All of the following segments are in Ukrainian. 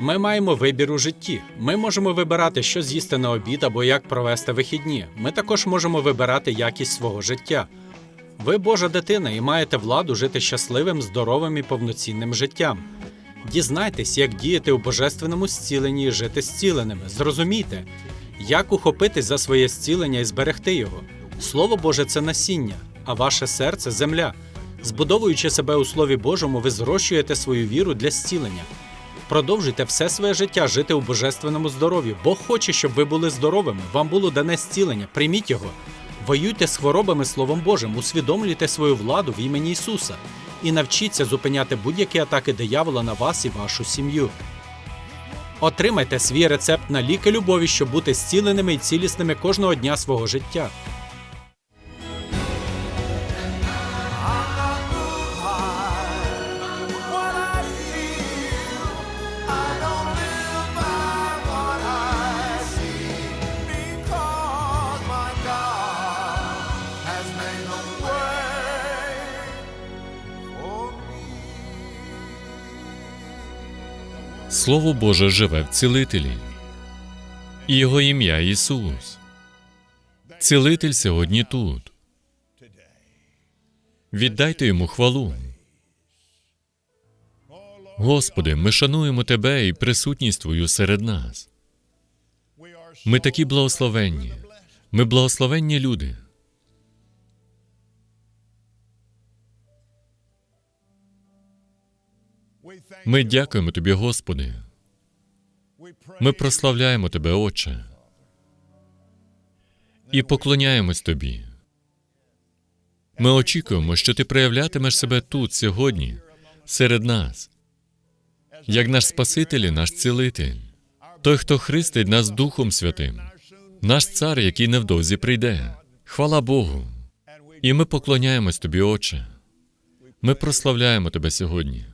Ми маємо вибір у житті. Ми можемо вибирати, що з'їсти на обід або як провести вихідні. Ми також можемо вибирати якість свого життя. Ви Божа дитина і маєте владу жити щасливим, здоровим і повноцінним життям. Дізнайтесь, як діяти у божественному зціленні і жити зціленими. Зрозумійте, як ухопитись за своє зцілення і зберегти його. Слово Боже це насіння, а ваше серце земля. Збудовуючи себе у Слові Божому, ви зрощуєте свою віру для зцілення. Продовжуйте все своє життя жити у божественному здоров'ї. Бог хоче, щоб ви були здоровими. Вам було дане зцілення. Прийміть його. Воюйте з хворобами Словом Божим, усвідомлюйте свою владу в імені Ісуса і навчіться зупиняти будь-які атаки диявола на вас і вашу сім'ю. Отримайте свій рецепт на ліки любові, щоб бути зціленими і цілісними кожного дня свого життя. Слово Боже живе в цілителі, Його ім'я Ісус. Цілитель сьогодні тут. Віддайте йому хвалу. Господи, ми шануємо Тебе і присутність Твою серед нас. Ми такі благословенні. Ми благословенні люди. Ми дякуємо Тобі, Господи. Ми прославляємо Тебе, Отче, і поклоняємось Тобі. Ми очікуємо, що Ти проявлятимеш себе тут сьогодні, серед нас, як наш Спаситель і наш цілитель, той, хто хрестить нас Духом Святим, наш цар, який невдовзі прийде. Хвала Богу. І ми поклоняємось Тобі, Отче. Ми прославляємо Тебе сьогодні.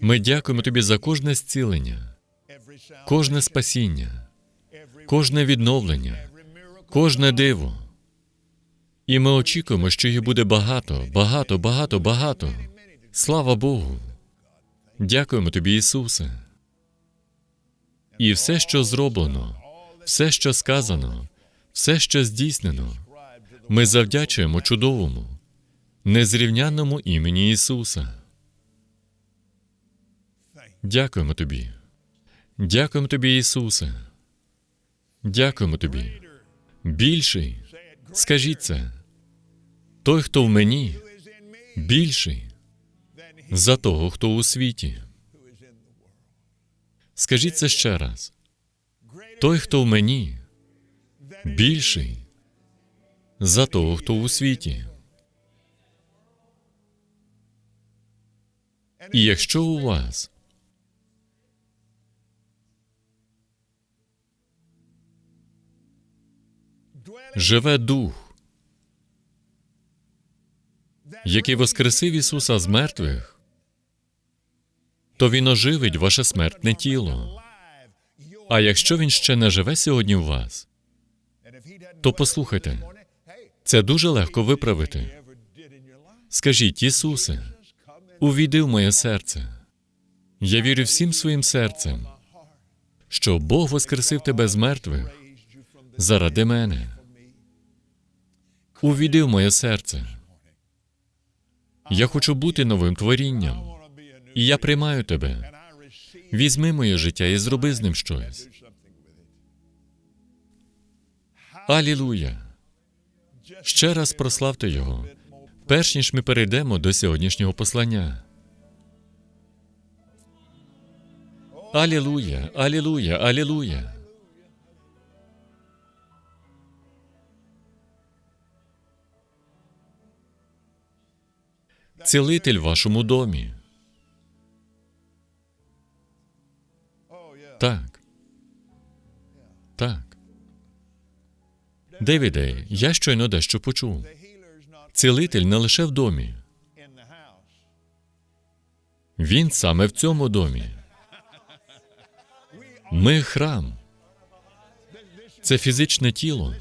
Ми дякуємо Тобі за кожне зцілення, кожне спасіння, кожне відновлення, кожне диво. І ми очікуємо, що їх буде багато, багато, багато, багато. Слава Богу. Дякуємо тобі, Ісусе. І все, що зроблено, все, що сказано, все, що здійснено, ми завдячуємо чудовому, незрівнянному імені Ісуса. Дякуємо тобі. Дякуємо тобі, Ісусе. Дякуємо тобі. Більший. Скажіть це. Той, хто в мені, більший за того, хто у світі. Скажіть це ще раз. Той, хто в мені, більший за того, хто у світі. І якщо у вас живе дух, який воскресив Ісуса з мертвих, то Він оживить ваше смертне тіло. А якщо Він ще не живе сьогодні в вас, то послухайте, це дуже легко виправити. Скажіть, Ісусе, увійди в моє серце. Я вірю всім своїм серцем, що Бог воскресив тебе з мертвих заради мене. Увійди в моє серце. Я хочу бути новим творінням, і я приймаю тебе. Візьми моє життя і зроби з ним щось. Алілуя! Ще раз прославте Його, перш ніж ми перейдемо до сьогоднішнього послання. Алілуя, алілуя, алілуя. Цілитель в вашому домі. Так. Так. Девіде, я щойно дещо почув. Цілитель не лише в домі. Він саме в цьому домі. Ми храм. Це фізичне тіло.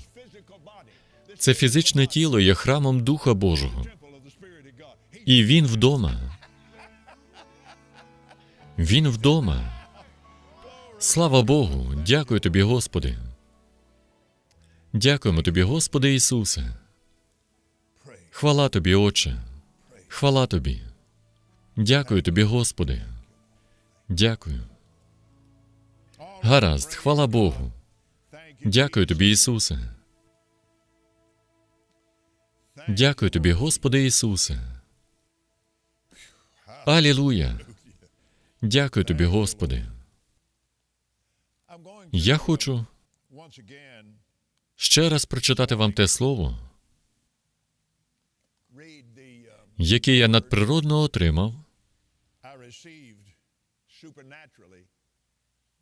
Це фізичне тіло є храмом Духа Божого. І він вдома. Він вдома. Слава Богу! Дякую тобі, Господи. Дякуємо тобі, Господи Ісусе. Хвала тобі, Отче. Хвала тобі. Дякую тобі, Господи. Дякую. Гаразд, хвала Богу. Дякую тобі, Ісусе. Дякую тобі, Господи Ісусе. Алілуя. Дякую тобі, Господи. Я хочу ще раз прочитати вам те слово, яке я надприродно отримав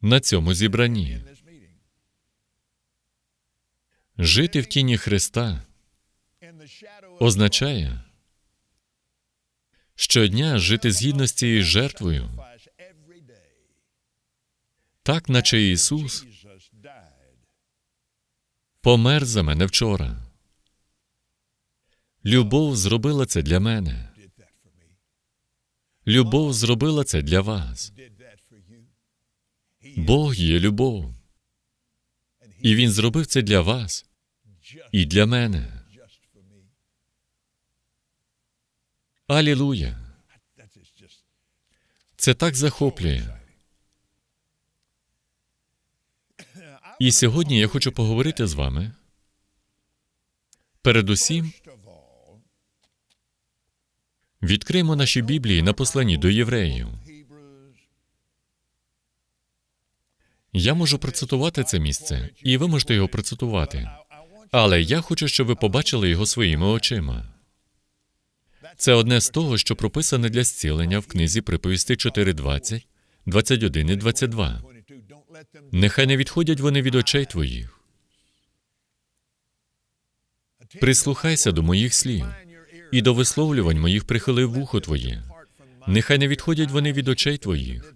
на цьому зібранні. Жити в тіні Христа означає щодня жити згідно з цією жертвою, так наче Ісус помер за мене вчора. Любов зробила це для мене. Любов зробила це для вас. Бог є любов. І Він зробив це для вас і для мене. Алілуя! Це так захоплює. І сьогодні я хочу поговорити з вами. Передусім, відкриємо наші Біблії на посланні до євреїв. Я можу процитувати це місце, і ви можете його процитувати. Але я хочу, щоб ви побачили його своїми очима. Це одне з того, що прописане для зцілення в книзі приповісти 4.20, 21 і 22. Нехай не відходять вони від очей твоїх. Прислухайся до моїх слів, і до висловлювань моїх прихили вухо твоє. Нехай не відходять вони від очей твоїх.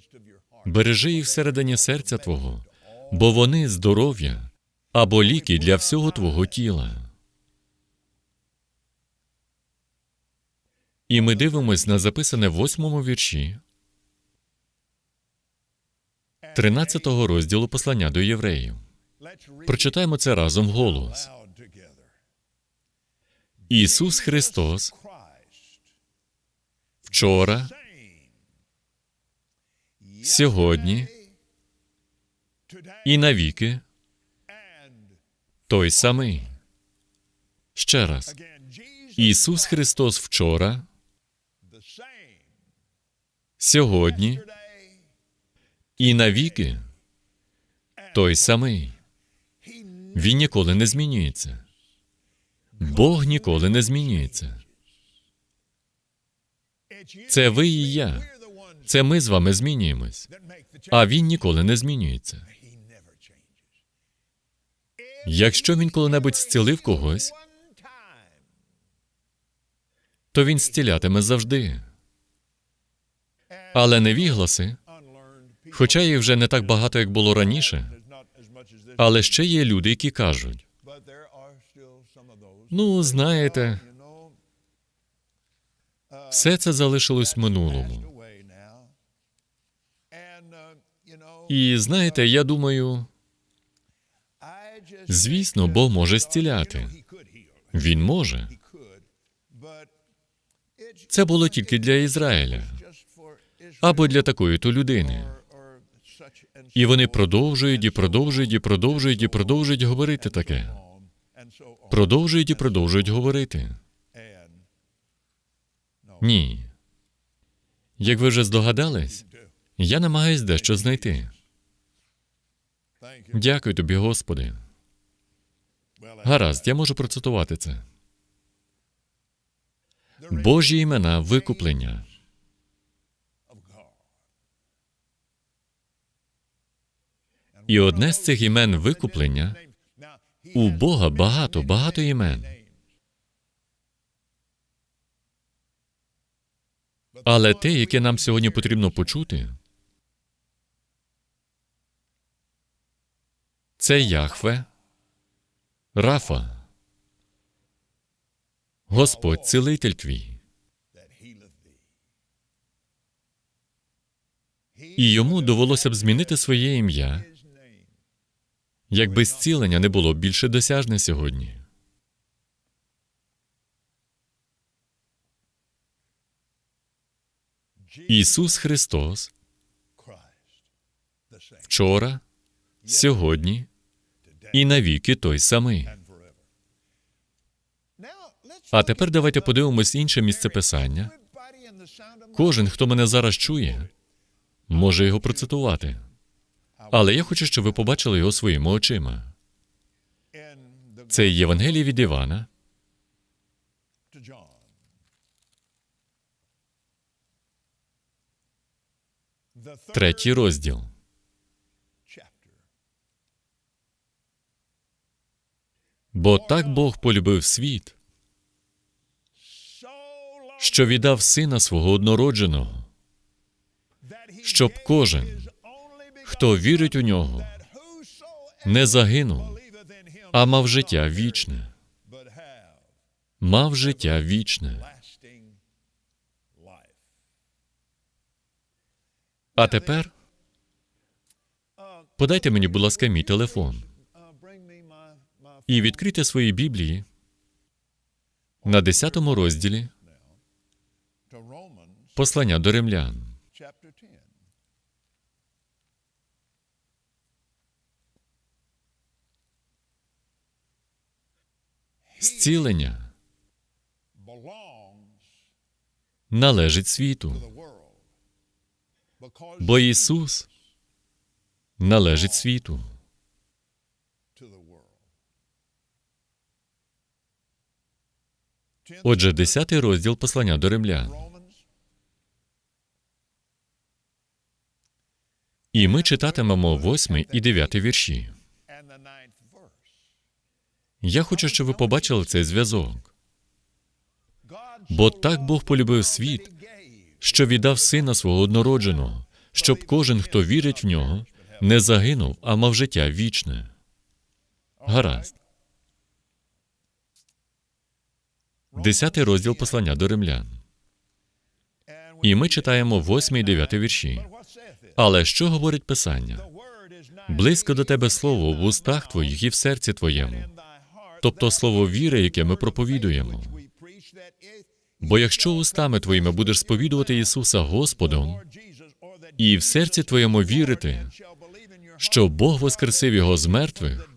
Бережи їх всередині серця Твого, бо вони здоров'я або ліки для всього Твого тіла. І ми дивимось на записане в восьмому вірші 13-го розділу послання до євреїв. Прочитаємо це разом вголос. Ісус Христос вчора, сьогодні і навіки той самий. Ще раз. Ісус Христос вчора, сьогодні і навіки той самий. Він ніколи не змінюється. Бог ніколи не змінюється. Це ви і я. Це ми з вами змінюємось. А він ніколи не змінюється. Якщо він коли-небудь зцілив когось, то він зцілятиме завжди. Але невігласи, хоча їх вже не так багато, як було раніше, але ще є люди, які кажуть: ну, знаєте, все це залишилось в минулому. І знаєте, я думаю, звісно, Бог може зціляти. Він може. Це було тільки для Ізраїля або для такої то людини. І вони продовжують і продовжують і продовжують і продовжують говорити таке. Продовжують і продовжують говорити. Ні. Як ви вже здогадались, я намагаюсь дещо знайти. Дякую тобі, Господи. Гаразд, я можу процитувати це. Божі імена викуплення. І одне з цих імен викуплення у Бога багато, багато імен. Але те, яке нам сьогодні потрібно почути, це Яхве, Рафа, Господь цілитель твій. І йому довелося б змінити своє ім'я, якби зцілення не було більше досяжне сьогодні. Ісус Христос вчора, сьогодні і навіки той самий. А тепер давайте подивимось інше місце писання. Кожен, хто мене зараз чує, може його процитувати. Але я хочу, щоб ви побачили його своїми очима. Це Євангеліє від Івана, третій розділ. Бо так Бог полюбив світ, що віддав сина свого однородженого, щоб кожен, хто вірить у нього, не загинув, а мав життя вічне. Мав життя вічне. А тепер подайте мені, будь ласка, мій телефон і відкрийте свої Біблії на 10 розділі послання до римлян. Зцілення належить світу, бо Ісус належить світу. Отже, 10 розділ послання до римлян. І ми читатимемо 8 і 9 вірші. Я хочу, щоб ви побачили цей зв'язок. Бо так Бог полюбив світ, що віддав сина свого однородженого, щоб кожен, хто вірить в нього, не загинув, а мав життя вічне. Гаразд. Десятий розділ послання до римлян. І ми читаємо 8 і 9 вірші. Але що говорить Писання? Близько до тебе слово в устах твоїх і в серці твоєму, тобто слово віри, яке ми проповідуємо. Бо якщо устами твоїми будеш сповідувати Ісуса Господом і в серці твоєму вірити, що Бог воскресив його з мертвих,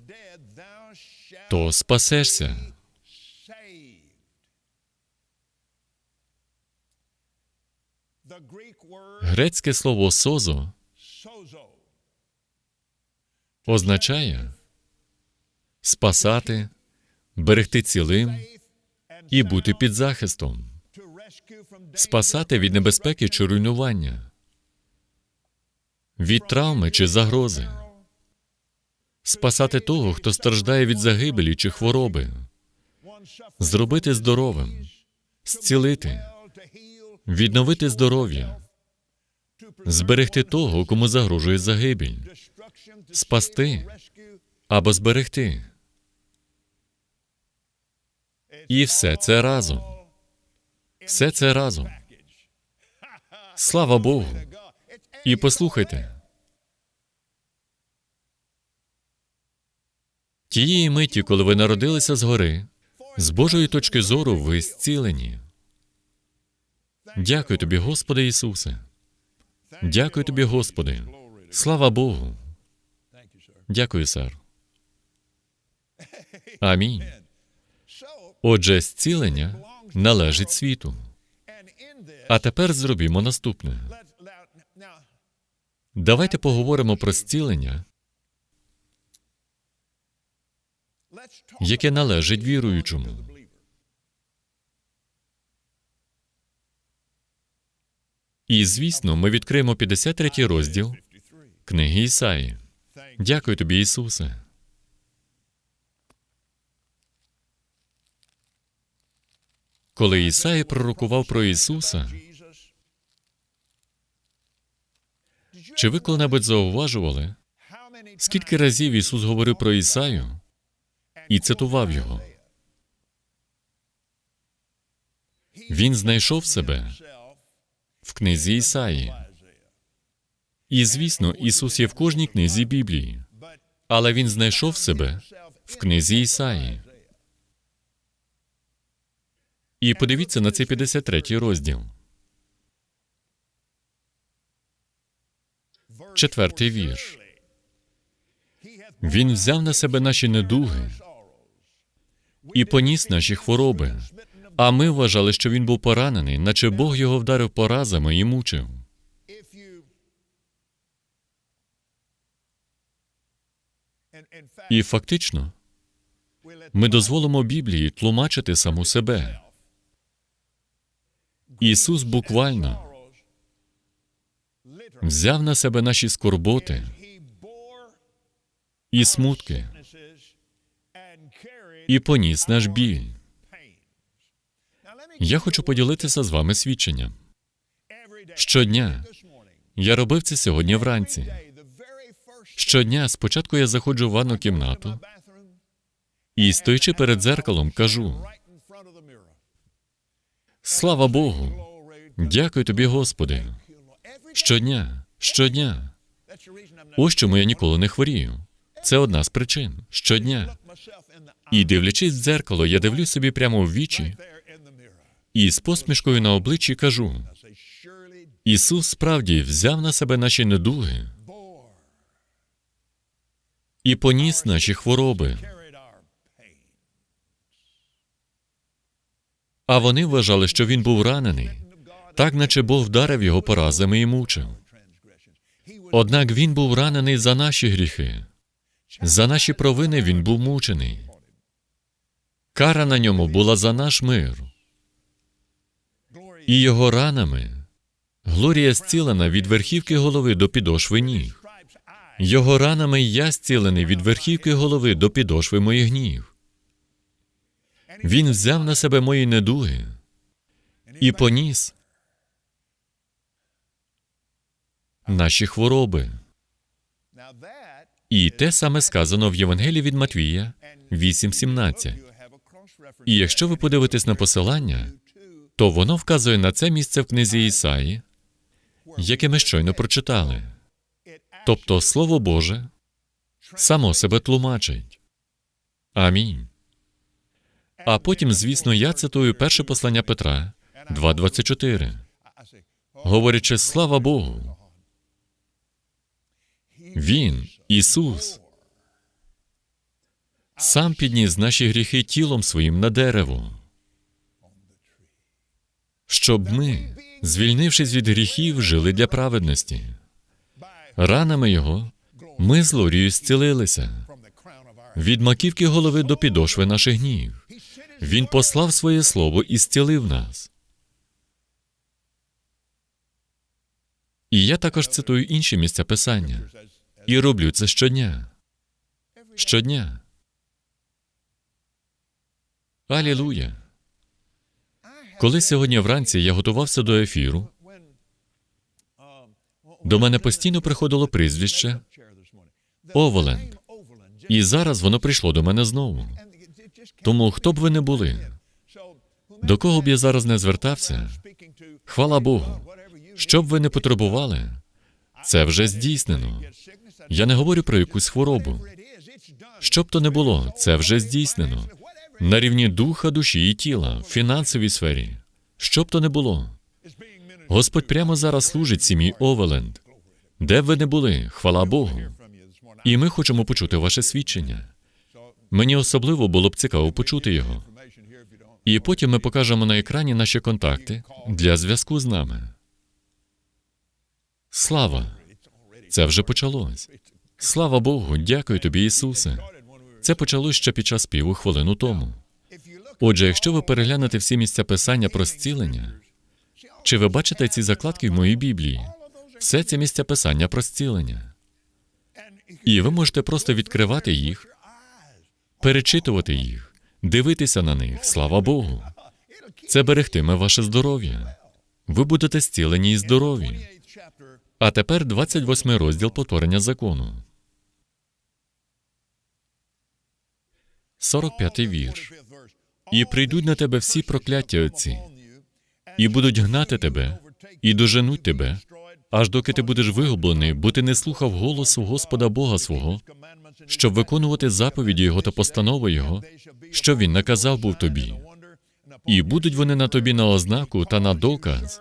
то спасешся. Грецьке слово созо означає спасати, берегти цілим і бути під захистом, спасати від небезпеки чи руйнування, від травми чи загрози, спасати того, хто страждає від загибелі чи хвороби, зробити здоровим, зцілити, відновити здоров'я, зберегти того, кому загрожує загибель, спасти або зберегти. І все це разом. Все це разом. Слава Богу. І послухайте. Тієї миті, коли ви народилися згори, з Божої точки зору ви зцілені. Дякую тобі, Господи Ісусе. Дякую тобі, Господи. Слава Богу. Дякую, сер. Амінь. Отже, зцілення належить світу. А тепер зробімо наступне. Давайте поговоримо про зцілення, яке належить віруючому. І, звісно, ми відкриємо 53 розділ книги Ісаї. Дякую тобі, Ісусе. Коли Ісаї пророкував про Ісуса, чи ви коли-небудь зауважували, скільки разів Ісус говорив про Ісаю і цитував його? Він знайшов себе в книзі Ісаї. І звісно, Ісус є в кожній книзі Біблії, але Він знайшов себе в книзі Ісаї. І подивіться на цей 53 розділ. Четвертий вірш. Він взяв на себе наші недуги і поніс наші хвороби. А ми вважали, що він був поранений, наче Бог його вдарив поразами і мучив. І фактично, ми дозволимо Біблії тлумачити саму себе. Ісус буквально взяв на себе наші скорботи і смутки і поніс наш біль. Я хочу поділитися з вами свідченням. Щодня я робив це сьогодні вранці. Щодня спочатку я заходжу в ванну кімнату і, стоячи перед дзеркалом, кажу: Слава Богу! Дякую тобі, Господи! Щодня, щодня. Ось чому я ніколи не хворію. Це одна з причин. Щодня. І дивлячись в дзеркало, я дивлюсь собі прямо в вічі і з посмішкою на обличчі кажу: Ісус справді взяв на себе наші недуги і поніс наші хвороби. А вони вважали, що він був ранений, так наче Бог вдарив його поразами і мучив. Однак він був ранений за наші гріхи, за наші провини він був мучений. Кара на ньому була за наш мир, і його ранами Глорія зцілена від верхівки голови до підошви ніг. Його ранами я зцілений від верхівки голови до підошви моїх ніг. Він взяв на себе мої недуги і поніс наші хвороби. І те саме сказано в Євангелії від Матвія 8.17. you have a cross reference І якщо ви подивитесь на посилання, то воно вказує на це місце в книзі Ісаї, яке ми щойно прочитали. Тобто Слово Боже само себе тлумачить. Амінь. А потім, звісно, я цитую перше послання Петра 2.24, говорячи слава Богу. Він, Ісус, сам підніс наші гріхи тілом своїм на дерево, щоб ми, звільнившись від гріхів, жили для праведності. Ранами Його ми з Лорією зцілилися від маківки голови до підошви наших ніг. Він послав своє слово і зцілив нас. І я також цитую інші місця писання. І роблю це щодня. Щодня. Алілуя. Коли сьогодні вранці я готувався до ефіру, до мене постійно приходило прізвище. Оволенд. І зараз воно прийшло до мене знову. Тому хто б ви не були, до кого б я зараз не звертався, хвала Богу, що б ви не потребували, це вже здійснено. Я не говорю про якусь хворобу. Що б то не було, це вже здійснено. На рівні духа, душі і тіла, в фінансовій сфері. Що б то не було. Господь прямо зараз служить сім'ї Овеленд. Де б ви не були, хвала Богу. І ми хочемо почути ваше свідчення. Мені особливо було б цікаво почути його. І потім ми покажемо на екрані наші контакти для зв'язку з нами. Слава! Це вже почалось. Слава Богу, дякую тобі, Ісусе. Це почалось ще під час співу хвилину тому. Отже, якщо ви переглянете всі місця писання про зцілення, чи ви бачите ці закладки в моїй Біблії? Все це місця писання про зцілення. І ви можете просто відкривати їх, перечитувати їх, дивитися на них, слава Богу. Це берегтиме ваше здоров'я. Ви будете зцілені і здорові. А тепер 28 розділ повторення закону. 45 вірш. І прийдуть на тебе всі прокляття отці, і будуть гнати тебе, і доженуть тебе, аж доки ти будеш вигублений, бо ти не слухав голосу Господа Бога свого, щоб виконувати заповіді Його та постанови Його, що Він наказав був тобі. І будуть вони на тобі на ознаку та на доказ,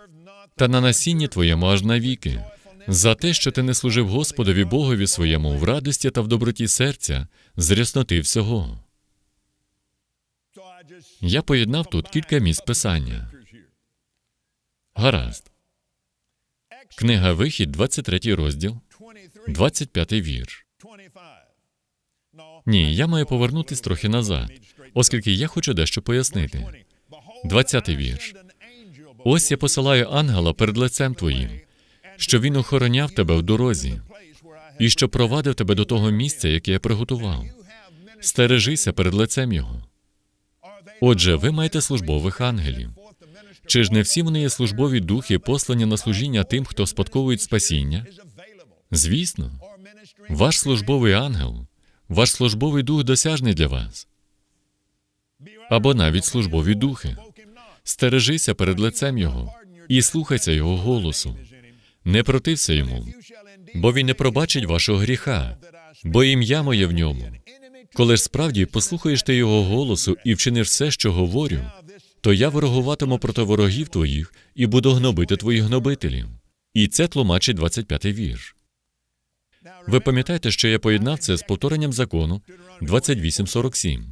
та на насінні твоєму аж навіки, за те, що ти не служив Господові Богові своєму в радості та в доброті серця, з рясноти всього. Я поєднав тут кілька місць писання. Гаразд. Книга Вихід, 23 розділ, 25 вірш. Ні, я маю повернутись трохи назад, оскільки я хочу дещо пояснити. 20-й вірш. Ось я посилаю ангела перед лицем твоїм, що він охороняв тебе в дорозі, і що провадив тебе до того місця, яке я приготував. Стережися перед лицем його. Отже, ви маєте службових ангелів. Чи ж не всі вони є службові духи, послані на служіння тим, хто спадковують спасіння? Звісно, ваш службовий ангел, ваш службовий дух досяжний для вас. Або навіть службові духи. Стережися перед лицем Його і слухайся Його голосу. Не протився йому, бо він не пробачить вашого гріха, бо ім'я моє в ньому. Коли ж справді послухаєш ти його голосу і вчиниш все, що говорю, то я ворогуватиму проти ворогів твоїх і буду гнобити твоїх гнобителів. І це тлумачить 25-й вірш. Ви пам'ятаєте, що я поєднав це з повторенням закону 28.47.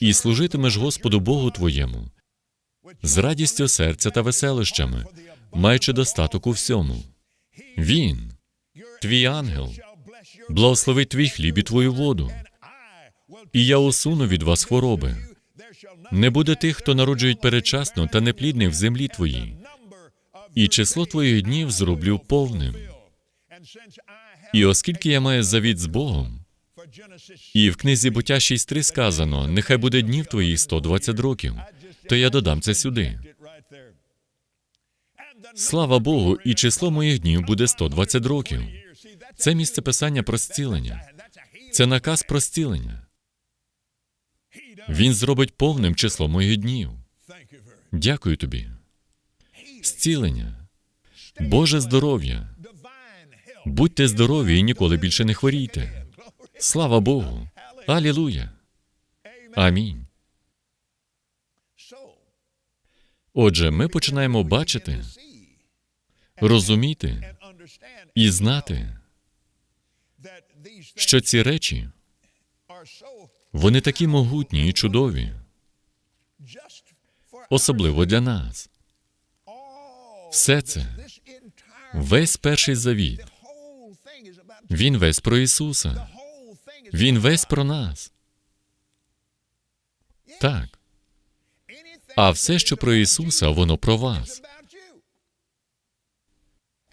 І служитимеш Господу Богу твоєму з радістю серця та веселищами, маючи достаток у всьому. Він, твій ангел, благословить твій хліб і твою воду, і я усуну від вас хвороби. Не буде тих, хто народжують передчасно та неплідних в землі твоїй, і число твоїх днів зроблю повним. І оскільки я маю завіт з Богом, і в книзі буття 6.3 сказано, нехай буде днів твоїх 120 років, то я додам це сюди. Слава Богу, і число моїх днів буде 120 років. Це місце писання про зцілення. Це наказ про зцілення. Він зробить повним число моїх днів. Дякую тобі. Зцілення. Боже здоров'я. Будьте здорові і ніколи більше не хворійте. Слава Богу. Алілуя. Амінь. Отже, ми починаємо бачити, розуміти і знати, що ці речі вони такі могутні і чудові, особливо для нас. Все це, весь перший завіт, він весь про Ісуса, він весь про нас. Так. А все, що про Ісуса, воно про вас.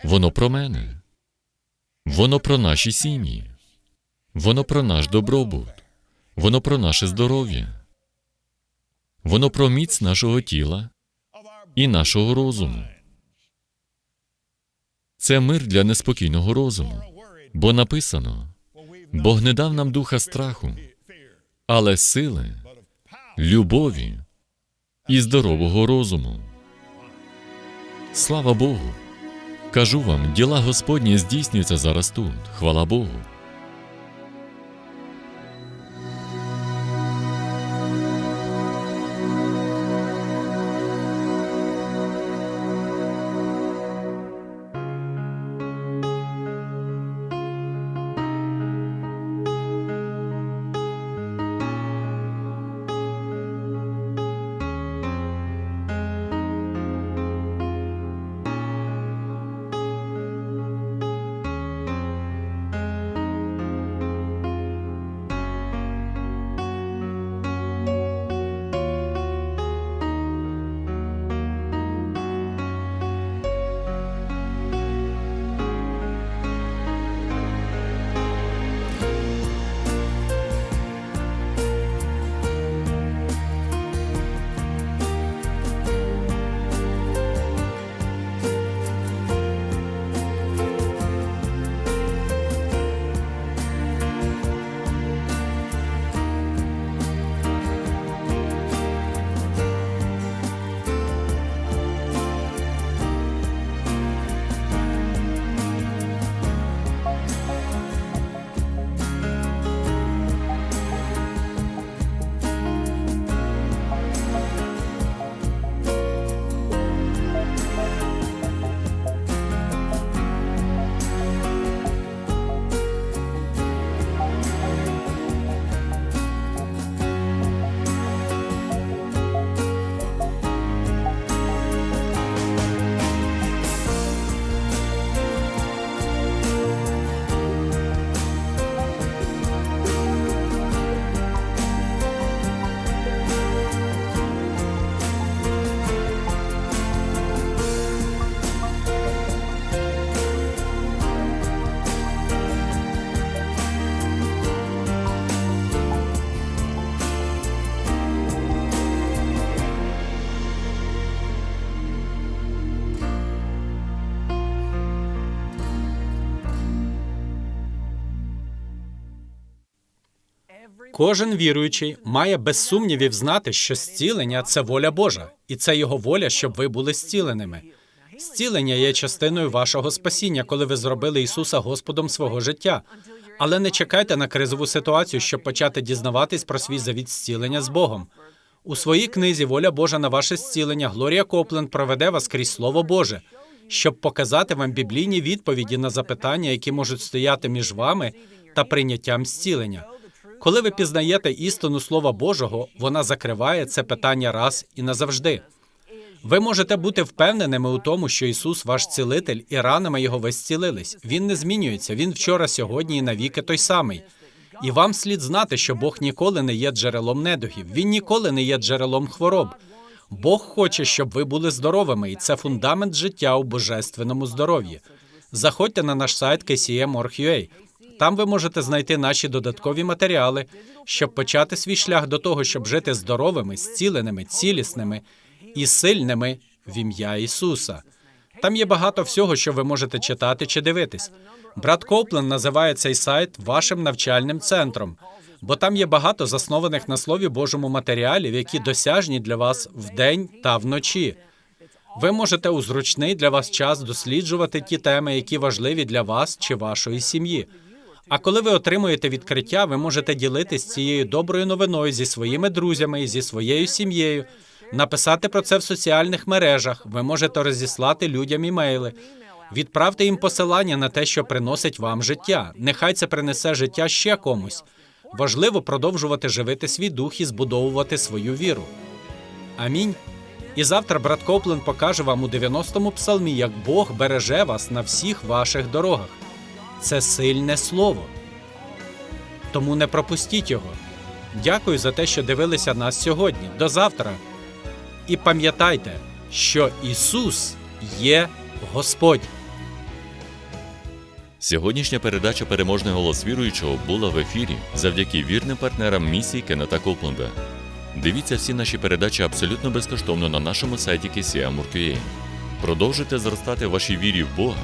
Воно про мене. Воно про наші сім'ї. Воно про наш добробут. Воно про наше здоров'я. Воно про міць нашого тіла і нашого розуму. Це мир для неспокійного розуму. Бо написано: Бог не дав нам духа страху, але сили, любові і здорового розуму. Слава Богу! Кажу вам, діла Господні здійснюються зараз тут. Хвала Богу. Кожен віруючий має без сумнівів знати, що зцілення це воля Божа, і це його воля, щоб ви були зціленими. Зцілення є частиною вашого спасіння, коли ви зробили Ісуса Господом свого життя. Але не чекайте на кризову ситуацію, щоб почати дізнаватись про свій завіт зцілення з Богом. У своїй книзі Воля Божа на ваше зцілення Глорія Копленд проведе вас крізь Слово Боже, щоб показати вам біблійні відповіді на запитання, які можуть стояти між вами та прийняттям зцілення. Коли ви пізнаєте істину Слова Божого, вона закриває це питання раз і назавжди. Ви можете бути впевненими у тому, що Ісус ваш цілитель, і ранами його ви зцілились. Він не змінюється. Він вчора, сьогодні і навіки той самий. І вам слід знати, що Бог ніколи не є джерелом недугів. Він ніколи не є джерелом хвороб. Бог хоче, щоб ви були здоровими, і це фундамент життя у божественному здоров'ї. Заходьте на наш сайт kcm.org.ua. Там ви можете знайти наші додаткові матеріали, щоб почати свій шлях до того, щоб жити здоровими, зціленими, цілісними і сильними в ім'я Ісуса. Там є багато всього, що ви можете читати чи дивитись. Брат Коплен називає цей сайт вашим навчальним центром, бо там є багато заснованих на Слові Божому матеріалів, які досяжні для вас вдень та вночі. Ви можете у зручний для вас час досліджувати ті теми, які важливі для вас чи вашої сім'ї. А коли ви отримуєте відкриття, ви можете ділитись цією доброю новиною зі своїми друзями, зі своєю сім'єю, написати про це в соціальних мережах. Ви можете розіслати людям імейли. Відправте їм посилання на те, що приносить вам життя. Нехай це принесе життя ще комусь. Важливо продовжувати живити свій дух і збудовувати свою віру. Амінь. І завтра брат Коплен покаже вам у 90-му псалмі, як Бог береже вас на всіх ваших дорогах. Це сильне слово. Тому не пропустіть його. Дякую за те, що дивилися нас сьогодні. До завтра. І пам'ятайте, що Ісус є Господь. Сьогоднішня передача Переможний голос віруючого була в ефірі завдяки вірним партнерам місії Кеннета Копленда. Дивіться всі наші передачі абсолютно безкоштовно на нашому сайті KCM.org.ua. Продовжуйте зростати в вашій вірі в Бога